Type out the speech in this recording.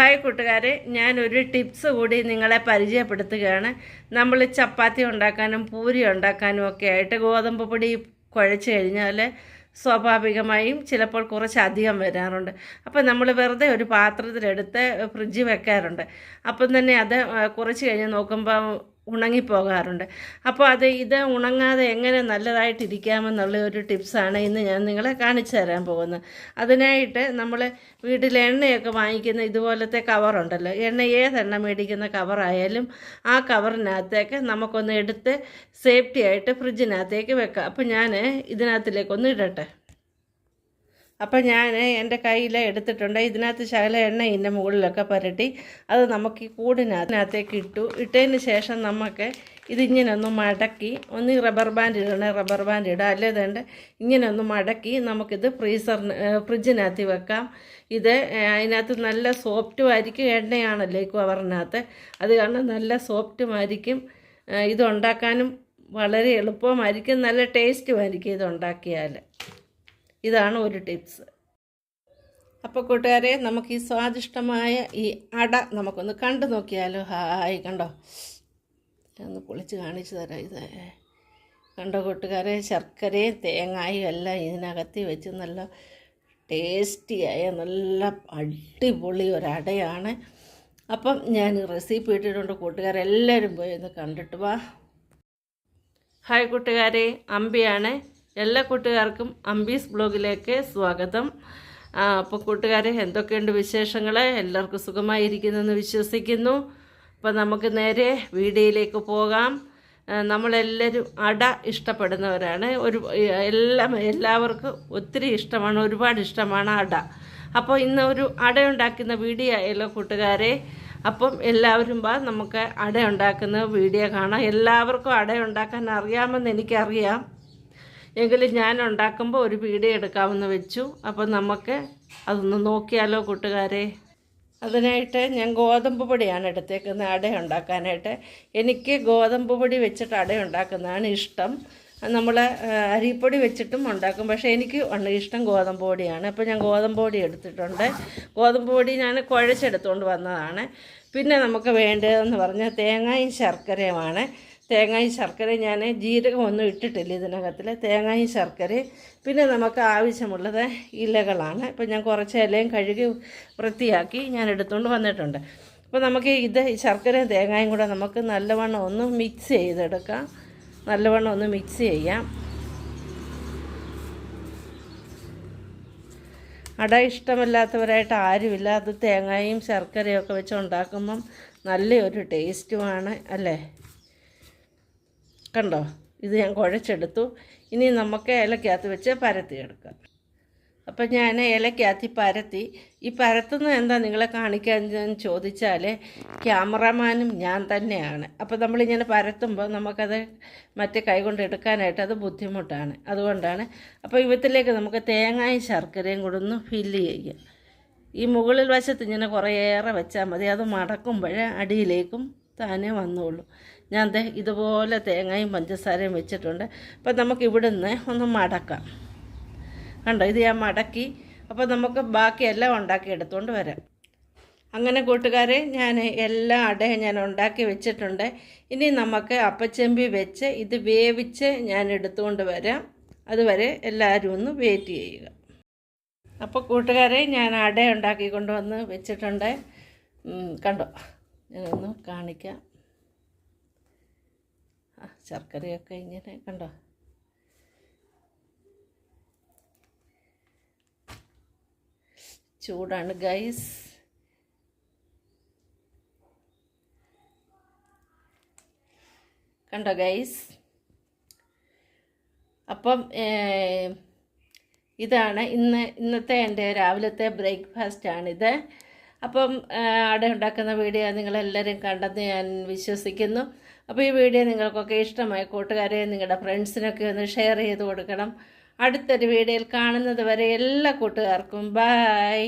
Hi കൂട്ടുകാരെ ഞാനൊരു tips കൂടി നിങ്ങളെ പരിചയപ്പെടുത്തുകയാണ്. നമ്മൾ ചപ്പാത്തി ഉണ്ടാക്കാനും പൂരി ഉണ്ടാക്കാനും ഒക്കെ ആയിട്ട് ഗോതമ്പ് പൊടി കുഴച്ച് കഴിഞ്ഞാൽ സ്വാഭാവികമായും ചിലപ്പോൾ കുറച്ചധികം വരാറുണ്ട്. അപ്പോൾ നമ്മൾ വെറുതെ ഒരു പാത്രത്തിലെടുത്ത് ഫ്രിഡ്ജ് വെക്കാറുണ്ട്. അപ്പം തന്നെ അത് കുറച്ച് കഴിഞ്ഞ് നോക്കുമ്പോൾ ഉണങ്ങിപ്പോകാറുണ്ട്. അപ്പോൾ അത് ഇത് ഉണങ്ങാതെ എങ്ങനെ നല്ലതായിട്ടിരിക്കാമെന്നുള്ള ഒരു ടിപ്സാണ് ഇന്ന് ഞാൻ നിങ്ങളെ കാണിച്ചു തരാൻ പോകുന്നത്. അതിനായിട്ട് നമ്മൾ വീട്ടിൽ എണ്ണയൊക്കെ വാങ്ങിക്കുന്ന ഇതുപോലത്തെ കവറുണ്ടല്ലോ എണ്ണ ഏതെണ്ണ മേടിക്കുന്ന കവറായാലും ആ കവറിനകത്തേക്ക് നമുക്കൊന്ന് എടുത്ത് സേഫ്റ്റി ആയിട്ട് ഫ്രിഡ്ജിനകത്തേക്ക് വെക്കാം. അപ്പോൾ ഞാൻ ഇതിനകത്തിലേക്കൊന്ന് ഇടട്ടെ. അപ്പം ഞാൻ എന്റെ കയ്യിൽ എടുത്തിട്ടുണ്ട്. ഇതിനകത്ത് ശകല എണ്ണ ഇതിന്റെ മുകളിലൊക്കെ പുരട്ടി. അത് നമുക്ക് ഈ കൂടിനകത്തിനകത്തേക്ക് ഇട്ടു. ഇട്ടതിന് ശേഷം നമുക്ക് ഇതിങ്ങനെ ഒന്ന് മടക്കി ഒന്ന് റബ്ബർ ബാൻഡ് ഇടണേ റബ്ബർ ബാൻഡ് ഇടുക അല്ലാതെ ഇങ്ങനെ ഒന്ന് മടക്കി നമുക്കിത് ഫ്രീസറിന് ഫ്രിഡ്ജിനകത്ത് വെക്കാം. ഇത് അതിനകത്ത് നല്ല സോഫ്റ്റും ആയിരിക്കും. എണ്ണയാണല്ലോ ഈ കവറിനകത്ത്. അത് കാരണം നല്ല സോഫ്റ്റുമായിരിക്കും ഇത് ഉണ്ടാക്കാനും വളരെ എളുപ്പമായിരിക്കും. നല്ല ടേസ്റ്റുമായിരിക്കും ഇത് ഉണ്ടാക്കിയാൽ ഇതാണ് ഒരു ടിപ്സ്. അപ്പോൾ കൂട്ടുകാരെ നമുക്ക് ഈ സ്വാദിഷ്ടമായ ഈ അട നമുക്കൊന്ന് കണ്ടു നോക്കിയാലോ? ഹായ് കണ്ടോ? ഒന്ന് പൊളിച്ച് കാണിച്ചു തരാം ഇത്. കണ്ടോ കൂട്ടുകാരെ ശർക്കരയും തേങ്ങായും എല്ലാം ഇതിനകത്ത് വെച്ച് നല്ല ടേസ്റ്റിയായ നല്ല അടിപൊളി ഒരടയാണ് അപ്പം ഞാൻ റെസിപ്പി ഇട്ടിട്ടുണ്ട്. കൂട്ടുകാരെല്ലാവരും പോയി ഒന്ന് കണ്ടിട്ട് വാ. ഹായ് കൂട്ടുകാരെ അമ്പിയാണ്. എല്ലാ കൂട്ടുകാർക്കും അമ്പീസ് ബ്ലോഗിലേക്ക് സ്വാഗതം. അപ്പോൾ കൂട്ടുകാരെ എന്തൊക്കെയുണ്ട് വിശേഷങ്ങൾ എല്ലാവർക്കും സുഖമായിരിക്കുന്നെന്ന് വിശ്വസിക്കുന്നു. അപ്പോൾ നമുക്ക് നേരെ വീഡിയോയിലേക്ക് പോകാം. നമ്മളെല്ലാവരും അട ഇഷ്ടപ്പെടുന്നവരാണ്. ഒരു എല്ലാം എല്ലാവർക്കും ഒത്തിരി ഇഷ്ടമാണ് ഒരുപാട് ഇഷ്ടമാണ് അട. അപ്പോൾ ഇന്ന് ഒരു അട ഉണ്ടാക്കുന്ന വീഡിയോ ആയല്ലോ കൂട്ടുകാരെ. അപ്പം എല്ലാവരും വാ നമുക്ക് അട ഉണ്ടാക്കുന്ന വീഡിയോ കാണാം. എല്ലാവർക്കും അട ഉണ്ടാക്കാൻ അറിയാമെന്ന് എനിക്കറിയാം. എങ്കിലും ഞാൻ ഉണ്ടാക്കുമ്പോൾ ഒരു വീഡിയോ എടുക്കാമെന്ന് വെച്ചു. അപ്പം നമുക്ക് അതൊന്ന് നോക്കിയാലോ കൂട്ടുകാരെ? അതിനായിട്ട് ഞാൻ ഗോതമ്പ് പൊടിയാണ് എടുത്തേക്കുന്നത് അട ഉണ്ടാക്കാനായിട്ട് എനിക്ക് ഗോതമ്പ് പൊടി വെച്ചിട്ട് അട ഉണ്ടാക്കുന്നതാണ് ഇഷ്ടം നമ്മൾ അരിപ്പൊടി വെച്ചിട്ടും ഉണ്ടാക്കും. പക്ഷേ എനിക്ക് ഇഷ്ടം ഗോതമ്പ് പൊടിയാണ്. അപ്പോൾ ഞാൻ ഗോതമ്പ് പൊടി എടുത്തിട്ടുണ്ട്. ഗോതമ്പ് പൊടി ഞാൻ കുഴച്ചെടുത്തുകൊണ്ട് വന്നതാണ്. പിന്നെ നമുക്ക് വേണ്ടതെന്ന് പറഞ്ഞാൽ തേങ്ങയും ശർക്കരയുമാണ്. തേങ്ങയും ശർക്കരയും ഞാൻ ജീരകം ഒന്നും ഇട്ടിട്ടില്ല ഇതിനകത്തിൽ തേങ്ങയും ശർക്കരയും. പിന്നെ നമുക്ക് ആവശ്യമുള്ളത് ഇലകളാണ്. ഇപ്പം ഞാൻ കുറച്ച് ഇലയും കഴുകി വൃത്തിയാക്കി ഞാൻ എടുത്തുകൊണ്ട് വന്നിട്ടുണ്ട്. അപ്പോൾ നമുക്ക് ഇത് ഈ ശർക്കരയും തേങ്ങയും കൂടെ നമുക്ക് നല്ലവണ്ണം ഒന്ന് മിക്സ് ചെയ്തെടുക്കാം. നല്ലവണ്ണം ഒന്ന് മിക്സ് ചെയ്യാം. അട ഇഷ്ടമല്ലാത്തവരായിട്ട് ആരുമില്ല. അത് തേങ്ങയും ശർക്കരയും ഒക്കെ വെച്ച് ഉണ്ടാക്കുമ്പം നല്ലൊരു ടേസ്റ്റുമാണ് അല്ലേ? കണ്ടോ? ഇത് ഞാൻ കുഴച്ചെടുത്തു. ഇനി നമുക്ക് ഇലക്കകത്ത് വെച്ച് പരത്തിയെടുക്കാം അപ്പം ഞാൻ ഇലക്കകത്ത് പരത്തി ഈ പരത്തുന്നത് എന്താ നിങ്ങളെ കാണിക്കാൻ ചോദിച്ചാൽ ക്യാമറമാനും ഞാൻ തന്നെയാണ്. അപ്പോൾ നമ്മളിങ്ങനെ പരത്തുമ്പോൾ നമുക്കത് മറ്റേ കൈ കൊണ്ട് എടുക്കാനായിട്ട് അത് ബുദ്ധിമുട്ടാണ്. അതുകൊണ്ടാണ് അപ്പോൾ ഇവത്തിലേക്ക് നമുക്ക് തേങ്ങയും ശർക്കരയും കൂടെ ഒന്ന് ഫില്ല് ചെയ്യാം. ഈ മുകളിൽ വശത്ത് ഇങ്ങനെ കുറേയേറെ വെച്ചാൽ മതി. അത് മടക്കുമ്പോഴേ അടിയിലേക്കും താനേ വന്നോളൂ. ഞാൻ ദേ ഇതുപോലെ തേങ്ങയും പഞ്ചസാരയും വെച്ചിട്ടുണ്ട്. അപ്പം നമുക്ക് ഇവിടുന്ന് ഒന്ന് മടക്കാം. കണ്ടോ? ഇത് ഞാൻ മടക്കി. അപ്പോൾ നമുക്ക് ബാക്കിയെല്ലാം ഉണ്ടാക്കി എടുത്തുകൊണ്ട് വരാം. അങ്ങനെ കൂട്ടുകാരെ ഞാൻ എല്ലാ അടയും ഞാൻ ഉണ്ടാക്കി വെച്ചിട്ടുണ്ട്. ഇനി നമുക്ക് അപ്പച്ചെമ്പി വെച്ച് ഇത് വേവിച്ച് ഞാൻ എടുത്തുകൊണ്ട് വരാം. അതുവരെ എല്ലാവരും ഒന്ന് വെയിറ്റ് ചെയ്യുക. അപ്പോൾ കൂട്ടുകാരെ ഞാൻ അട ഉണ്ടാക്കി കൊണ്ടുവന്ന് വെച്ചിട്ടുണ്ട്. കണ്ടോ? ഞാനൊന്ന് കാണിക്കാം. ആ ശർക്കരയൊക്കെ ഇങ്ങനെ കണ്ടോ? ചൂടാണ് ഗൈസ് കണ്ടോ ഗൈസ് അപ്പം ഇതാണ് ഇന്ന് ഇന്നത്തെ എന്റെ രാവിലത്തെ ബ്രേക്ക്ഫാസ്റ്റാണിത്. അപ്പം അവിടെ ഉണ്ടാക്കുന്ന വീഡിയോ നിങ്ങളെല്ലാവരും കണ്ടെന്ന് ഞാൻ വിശ്വസിക്കുന്നു. അപ്പോൾ ഈ വീഡിയോ നിങ്ങൾക്കൊക്കെ ഇഷ്ടമായി കൂട്ടുകാരെ നിങ്ങളുടെ ഫ്രണ്ട്സിനൊക്കെ ഒന്ന് ഷെയർ ചെയ്ത് കൊടുക്കണം. അടുത്തൊരു വീഡിയോയിൽ കാണുന്നത് വരെ എല്ലാ കൂട്ടുകാർക്കും ബായ്